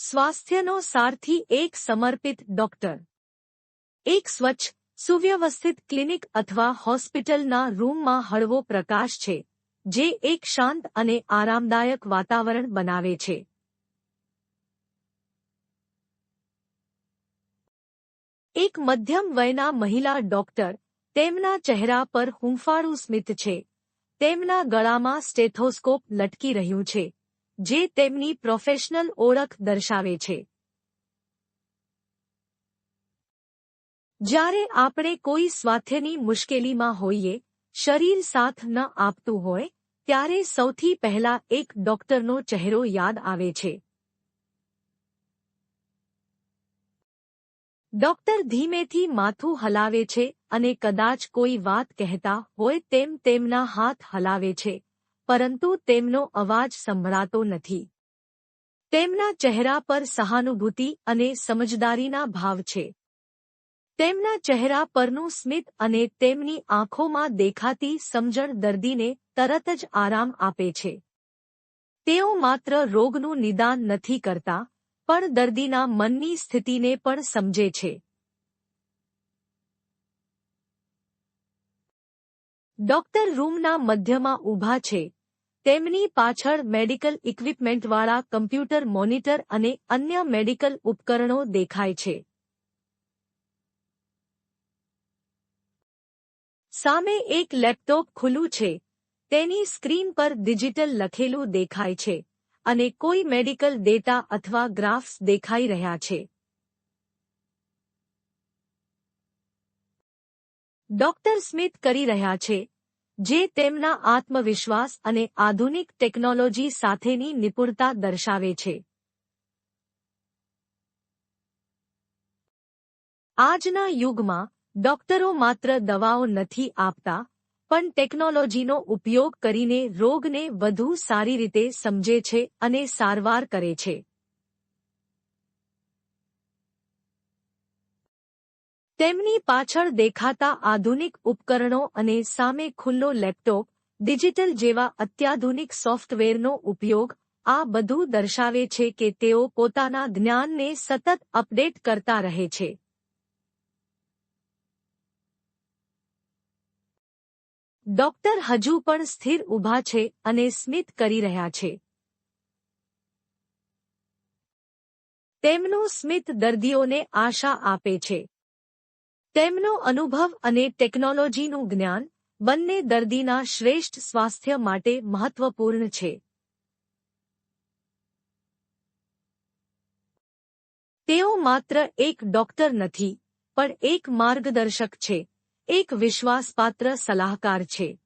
સ્વાસ્થ્યનો સારથી એક સમર્પિત ડોક્ટર. એક સ્વચ્છ, સુવ્યવસ્થિત ક્લિનિક અથવા હોસ્પિટલના રૂમમાં હળવો પ્રકાશ છે, જે એક શાંત અને આરામદાયક વાતાવરણ બનાવે છે. એક મધ્યમ વયના મહિલા ડોક્ટર તેમના ચહેરા પર હૂંફાળું સ્મિત છે. તેમના ગળામાં સ્ટેથોસ્કોપ લટકી રહ્યું છે. જે તેમની પ્રોફેશનલ ઓળખ દર્શાવે છે. જ્યારે આપણે કોઈ સ્વાસ્થ્યની મુશ્કેલીમાં હોઈએ, શરીર સાથ ન આપતું હોય, ત્યારે સૌથી પહેલા એક ડોક્ટરનો ચહેરો યાદ આવે છે. ડોક્ટર ધીમેથી માથું હલાવે છે અને કદાચ કોઈ વાત કહેતા હોય તેમ તેમના હાથ હલાવે છે. પરંતુ તેમનો અવાજ સંભળાતો નથી. તેમના ચહેરા પર સહાનુભૂતિ અને સમજદારીના ભાવ છે. તેમના ચહેરા પરનું સ્મિત અને તેમની આંખોમાં દેખાતી સમજણ દર્દીને તરત જ આરામ આપે છે. તેઓ માત્ર રોગનું નિદાન નથી કરતા, પણ દર્દીના મનની સ્થિતિને પણ સમજે છે. ડોક્ટર રૂમના મધ્યમાં ઊભા છે. તેમની પાછળ મેડિકલ ઇક્વિપમેન્ટવાળા કમ્પ્યુટર મોનિટર અને અન્ય મેડિકલ ઉપકરણો દેખાય છે. સામે એક લેપટોપ ખુલ્લું છે. તેની સ્ક્રીન પર ડિજિટલ લખેલું દેખાય છે અને કોઈ મેડિકલ ડેટા અથવા ગ્રાફ્સ દેખાઈ રહ્યા છે. ડોક્ટર સ્મિથ કરી રહ્યા છે. જે તેમના આત્મવિશ્વાસ અને આધુનિક ટેકનોલોજી સાથેની નિપુણતા દર્શાવે છે. આજના યુગમાં ડોક્ટરો માત્ર દવાઓ નથી આપતા, પણ ટેકનોલોજીનો ઉપયોગ કરીને રોગને વધુ સારી રીતે સમજે છે અને સારવાર કરે છે. તેમની પાછળ દેખાતા આધુનિક ઉપકરણો અને સામે ખુલ્લો લેપટોપ, ડિજિટલ જેવા અત્યાધુનિક સોફ્ટવેરનો ઉપયોગ, આ બધું દર્શાવે છે કે તેઓ પોતાના જ્ઞાનને સતત અપડેટ કરતા રહે છે. ડોક્ટર હજુ પણ સ્થિર ઊભા છે અને સ્મિત કરી રહ્યા છે. તેમનું સ્મિત દર્દીઓને આશા આપે છે. તેમનો અનુભવ અને ટેકનોલોજીનું જ્ઞાન બંને દર્દીના શ્રેષ્ઠ સ્વાસ્થ્ય માટે મહત્વપૂર્ણ છે. તેઓ માત્ર એક ડોક્ટર નથી, પણ એક માર્ગદર્શક છે, એક વિશ્વાસપાત્ર સલાહકાર છે.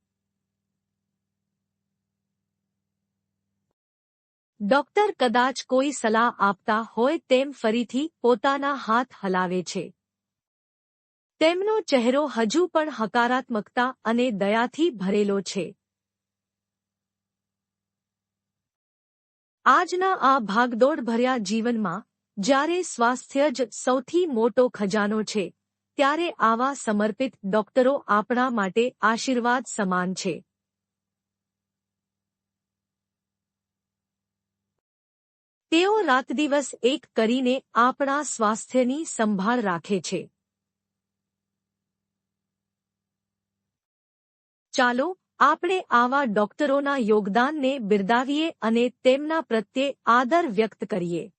ડોક્ટર કદાચ કોઈ સલાહ આપતા હોય તેમ ફરીથી પોતાના હાથ હલાવે છે. તેમનો ચહેરો હજુ પણ હકારાત્મકતા અને દયાથી ભરેલો છે. આજના આ ભાગદોડ ભર્યા જીવનમાં, જ્યારે સ્વાસ્થ્ય જ સૌથી મોટો ખજાનો છે, ત્યારે આવા સમર્પિત ડોક્ટરો આપણા માટે આશીર્વાદ સમાન છે. તેઓ રાતદિવસ એક કરીને આપણા સ્વાસ્થ્યની સંભાળ રાખે છે. ચાલો, આપણે આવા ડોક્ટરોના યોગદાનને બિરદાવીએ અને તેમના પ્રત્યે આદર વ્યક્ત કરીએ.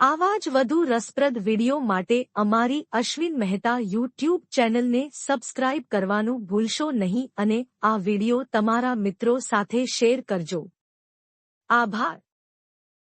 આવા જ વધુ રસપ્રદ વિડિયો માટે અમારી અશ્વિન મહેતા યુટ્યુબ ચેનલને સબસ્ક્રાઇબ કરવાનું ભૂલશો નહીં અને આ વિડિયો તમારા મિત્રો સાથે શેર કરજો. આભાર.